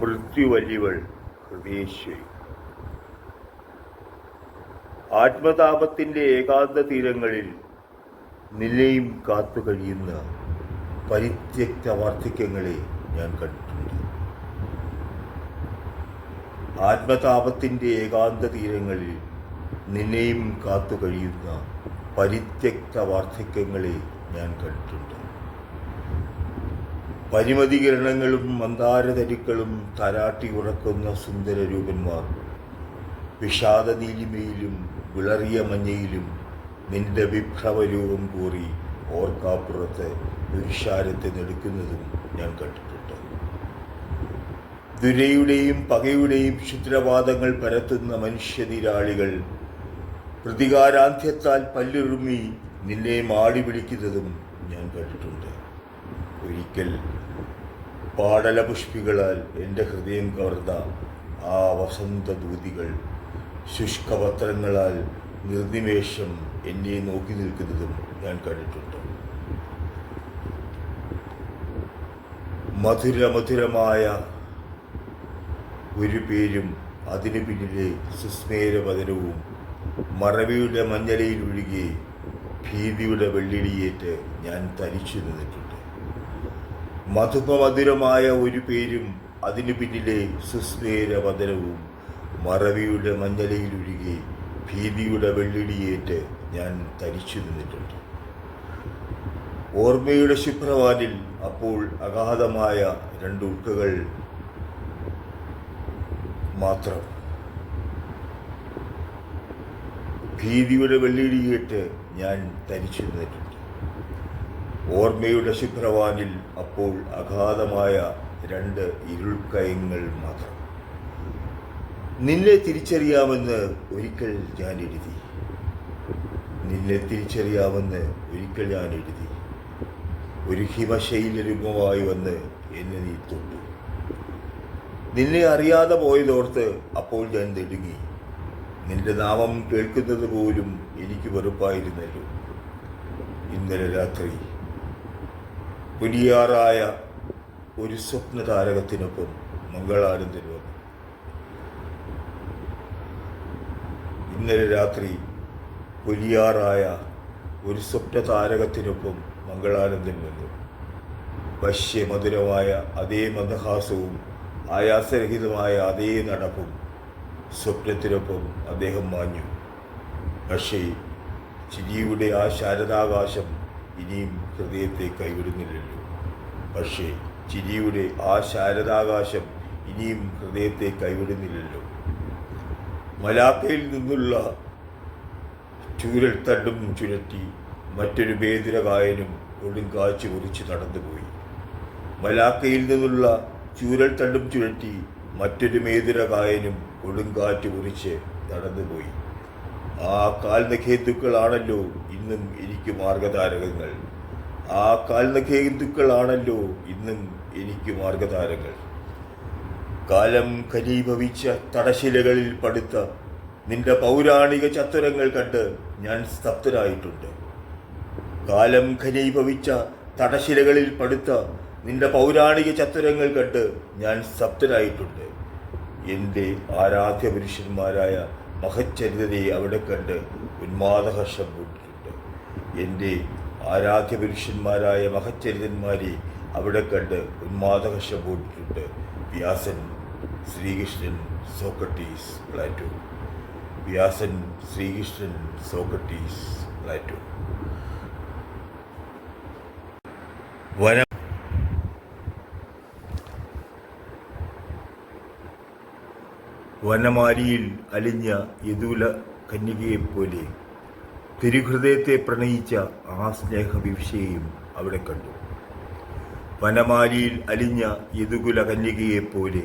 മൃത്യുവല്ലിവൾ ഹൃദയേശ്വരി ആത്മതാപത്തിന്റെ ഏകാന്ത തീരങ്ങളിൽ നിലയും കാത്തു കഴിയുന്ന പരിത്യക്ത വാർദ്ധക്യങ്ങളെ ഞാൻ കണ്ടിട്ടുണ്ട്. ആത്മതാപത്തിന്റെ ഏകാന്ത തീരങ്ങളിൽ നിന്നെയും കാത്തു കഴിയുന്ന പരിത്യക്ത വാർദ്ധക്യങ്ങളെ ഞാൻ കണ്ടിട്ടുണ്ട്. പരിമതികിരണങ്ങളും മന്ദാരതരുക്കളും തരാട്ടി ഉറക്കുന്ന സുന്ദര രൂപന്മാർ വിഷാദ നീലിമയിലും വിളറിയ മഞ്ഞയിലും നിന്റെ രൂപം കൂറി ഓർക്കാപ്പുറത്ത് പുരുഷാരത്തെ നെടുക്കുന്നതും ഞാൻ കണ്ടിട്ടുണ്ട്. ദുരയുടെയും പകയുടെയും ക്ഷുദ്രവാദങ്ങൾ പരത്തുന്ന മനുഷ്യനിരാളികൾ പ്രതികാരാന്ത്യത്താൽ പല്ലുറുമി നിന്നെ മാടി വിളിക്കുന്നതും ഞാൻ കണ്ടിട്ടുണ്ട്. ഒരിക്കൽ പാടലപുഷ്പികളാൽ എന്റെ ഹൃദയം കവർന്ന ആ വസന്തദൂതികൾ ശുഷ്കപത്രങ്ങളാൽ നിർനിമേഷം എന്നെ നോക്കി നിൽക്കുന്നതും ഞാൻ കണ്ടിട്ടുണ്ട്. മധുരമധുരമായ ഒരു പേരും അതിനു പിന്നിലെ സുസ്മേരപതനവും മറവിയുടെ മഞ്ഞലയിൽ ഒഴുകി ഭീതിയുടെ വെള്ളിടിയേറ്റ് ഞാൻ തനിച്ചു നിന്നിട്ടുണ്ട്. മധുപമധുരമായ ഒരു പേരും അതിനു പിന്നിലെ സുസ്മേരവദനവും മറവിയുടെ മഞ്ഞലയിലൊഴുകി ഭീതിയുടെ വെള്ളിടിയേറ്റ് ഞാൻ തരിച്ചു നിന്നിട്ടുണ്ട്. ഓർമ്മയുടെ ശുഭ്രവാനിൽ അപ്പോൾ അഗാധമായ രണ്ട് ഉൾക്കകൾ മാത്രം. ഭീതിയുടെ വെള്ളിടിയേറ്റ് ഞാൻ തരിച്ചു നിന്നിട്ടുണ്ട്. ഓർമ്മയുടെ ശുഭ്രവാനിൽ അപ്പോൾ അഗാധമായ രണ്ട് ഇരുൾക്കയങ്ങൾ മാത്രം. നിന്നെ തിരിച്ചറിയാമെന്ന് ഒരിക്കൽ ഞാൻ എഴുതി. നിന്നെ തിരിച്ചറിയാമെന്ന് ഒരിക്കൽ ഞാൻ എഴുതി. ഒരു ഹിമശൈലരൂപമായി വന്ന് എന്നെ നീ തൊട്ടു. നിന്നെ അറിയാതെ പോയതോർത്ത് അപ്പോൾ ഞാൻ തെടുങ്ങി. നിന്റെ നാമം കേൾക്കുന്നത് പോലും എനിക്ക് വെറുപ്പായിരുന്നല്ലോ. ഇന്നലെ രാത്രി പുലിയാറായ ഒരു സ്വപ്ന താരകത്തിനൊപ്പം മംഗളാരം തിരുവന്നു ഇന്നലെ രാത്രി പുലിയാറായ ഒരു സ്വപ്ന താരകത്തിനൊപ്പം മംഗളാനന്ദൻ വന്നു വശ്യമധുരമായ അതേ മന്ദഹാസവും ആയാസരഹിതമായ അതേ നടപ്പും സ്വപ്നത്തിനൊപ്പം അദ്ദേഹം മാഞ്ഞു. പക്ഷേ ചിരിയുടെ ആ ശാരദാകാശം ഇനിയും ഹൃദയത്തെ കൈവിടുന്നില്ലല്ലോ. പക്ഷേ ചിരിയുടെ ആ ശാരദാകാശം ഇനിയും ഹൃദയത്തെ കൈവിടുന്നില്ലല്ലോ. മലാക്കയിൽ നിന്നുള്ള ചൂരൽ തണ്ടും ചുരറ്റി മറ്റൊരു ഭേദിര ഒടുങ്കാച്ചു കുറിച്ച് നടന്നുപോയി. മലാക്കയിൽ നിന്നുള്ള ചൂരൽ തണ്ടും ചുഴറ്റി മറ്റൊരു മേതിര കായനും കൊടുങ്കാറ്റ് കുറിച്ച് നടന്നുപോയി. ആ കാൽനഖേന്ദുക്കളാണല്ലോ ഇന്നും എനിക്ക് മാർഗതാരകങ്ങൾ ആ കാൽനഖേന്ദുക്കളാണല്ലോ ഇന്നും എനിക്ക് മാർഗതാരങ്ങൾ കാലം ഖനീഭവിച്ച തടശിലകളിൽ പടുത്ത നിന്റെ പൗരാണിക ചത്തുരങ്ങൾ കണ്ട് ഞാൻ സ്തബ്ധനായിട്ടുണ്ട്. കാലം ഖനീഭവിച്ച തടശിലകളിൽ പടുത്ത നിന്റെ പൗരാണിക ചത്തുരങ്ങൾ കണ്ട് ഞാൻ സ്തബ്ധനായിട്ടുണ്ട്. എന്റെ ആരാധ്യ പുരുഷന്മാരായ മഹച്ചരിതയെ അവിടെ കണ്ട് ഉന്മാദഹർഷം കൂട്ടിട്ടുണ്ട് എന്റെ ആരാധ്യ പുരുഷന്മാരായ മഹച്ചരിതന്മാരെ അവിടെ കണ്ട് ഉന്മാദഹർഷം കൂട്ടിട്ടുണ്ട് Vyasan Sreekrishnan Socrates Plato. Vyasan Sreekrishnan Socrates Plato. വന വനമാലിയിൽ അലിഞ്ഞ യദൂല കന്യകയെപ്പോലെ തിരുഹൃദയത്തെ പ്രണയിച്ച ആ സ്നേഹവിഭിഷയെയും അവിടെ കണ്ടു. വനമാലിയിൽ അലിഞ്ഞ യദുകുല കന്യകയെപ്പോലെ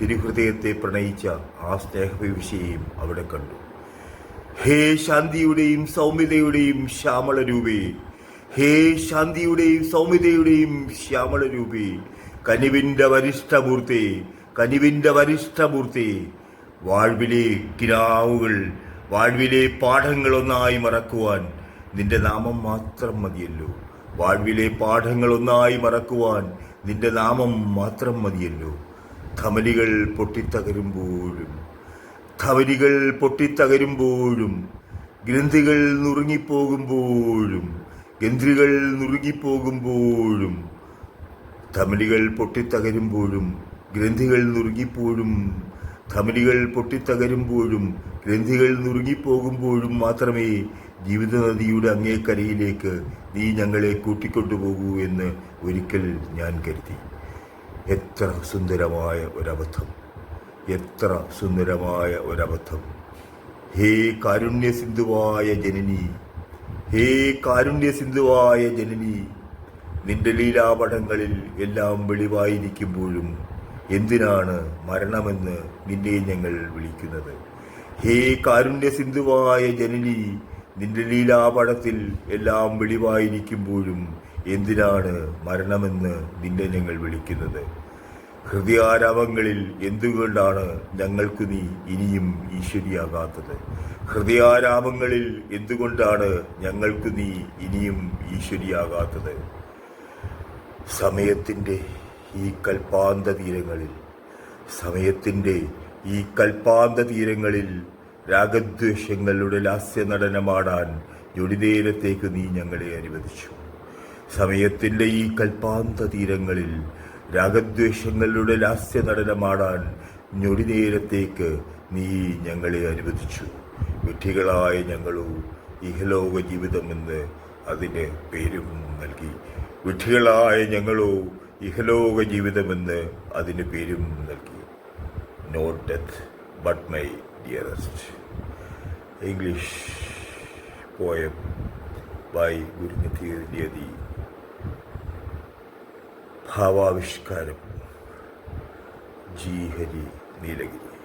തിരുഹൃദയത്തെ പ്രണയിച്ച ആ സ്നേഹവിഭിഷയെയും അവിടെ കണ്ടു. ഹേ ശാന്തിയുടെയും സൗമ്യതയുടെയും ശ്യാമള രൂപേ ഹേ ശാന്തിയുടെയും സൗമ്യതയുടെയും ശ്യാമള രൂപേ കനിവിന്റെ വരിഷ്ഠമൂർത്തേ കനിവിന്റെ വരിഷ്ഠമൂർത്തേ വാഴ്വിലെ കിനാവുകൾ വാഴ്വിലെ പാഠങ്ങളൊന്നായി മറക്കുവാൻ നിന്റെ നാമം മാത്രം മതിയല്ലോ. വാഴ്വിലെ പാഠങ്ങളൊന്നായി മറക്കുവാൻ നിന്റെ നാമം മാത്രം മതിയല്ലോ. ധമനികൾ പൊട്ടിത്തകരുമ്പോഴും ധമനികൾ പൊട്ടിത്തകരുമ്പോഴും ഗ്രന്ഥികൾ നുറുങ്ങിപ്പോകുമ്പോഴും ഗന്ധികൾ നുറുങ്ങിപ്പോകുമ്പോഴും ധമനികൾ പൊട്ടിത്തകരുമ്പോഴും ഗ്രന്ഥികൾ നുറുങ്ങിപ്പോഴും ധമനികൾ പൊട്ടിത്തകരുമ്പോഴും ഗ്രന്ഥികൾ നുറുങ്ങിപ്പോകുമ്പോഴും മാത്രമേ ജീവിത നദിയുടെ അങ്ങേക്കരയിലേക്ക് നീ ഞങ്ങളെ കൂട്ടിക്കൊണ്ടുപോകൂ എന്ന് ഒരിക്കൽ ഞാൻ കരുതി. എത്ര സുന്ദരമായ ഒരബദ്ധം. എത്ര സുന്ദരമായ ഒരബദ്ധം. ഹേ കാരുണ്യ സിന്ധുവായ ജനനി. ഹേ കാരുണ്യ സിന്ധുവായ ജനനി. നിന്റെ ലീലാപടങ്ങളിൽ എല്ലാം വെളിവായിരിക്കുമ്പോഴും എന്തിനാണ് മരണമെന്ന് നിന്നെ ഞങ്ങൾ വിളിക്കുന്നത്? ഹേ കാരുണ്യ സിന്ധുവായ ജനനി നിന്റെ ലീലാപടത്തിൽ എല്ലാം വെളിവായിരിക്കുമ്പോഴും എന്തിനാണ് മരണമെന്ന് നിന്നെ ഞങ്ങൾ വിളിക്കുന്നത്? ഹൃദയാരവങ്ങളിൽ എന്തുകൊണ്ടാണ് ഞങ്ങൾക്ക് നീ ഇനിയും ഈശ്വരിയാകാത്തത്? ഹൃദയാരാമങ്ങളിൽ എന്തുകൊണ്ടാണ് ഞങ്ങൾക്ക് നീ ഇനിയും ഈശ്വരിയാകാത്തത്? സമയത്തിന്റെ ഈ കൽപ്പാന്ത തീരങ്ങളിൽ സമയത്തിന്റെ ഈ കൽപ്പാന്ത തീരങ്ങളിൽ രാഗദ്വേഷങ്ങളുടെ ലാസ്യ നടനമാടാൻ ഞൊടിനേരത്തേക്ക് നീ ഞങ്ങളെ അനുവദിച്ചു. സമയത്തിന്റെ ഈ കൽപ്പാന്ത തീരങ്ങളിൽ രാഗദ്വേഷങ്ങളുടെ ലാസ്യ നടനമാടാൻ ഞൊടിനേരത്തേക്ക് നീ ഞങ്ങളെ അനുവദിച്ചു. വിഡ്ഢികളായ ഞങ്ങളോ ഇഹലോക ജീവിതമെന്ന് അതിന് പേരും നൽകി. വിഡ്ഢികളായ ഞങ്ങളോ ഇഹലോക ജീവിതമെന്ന് അതിന് പേരും നൽകി. No death but my dearest English poem by Gurunidhi ഭാവാവിഷ്കാരം. G Hari Nilgiri.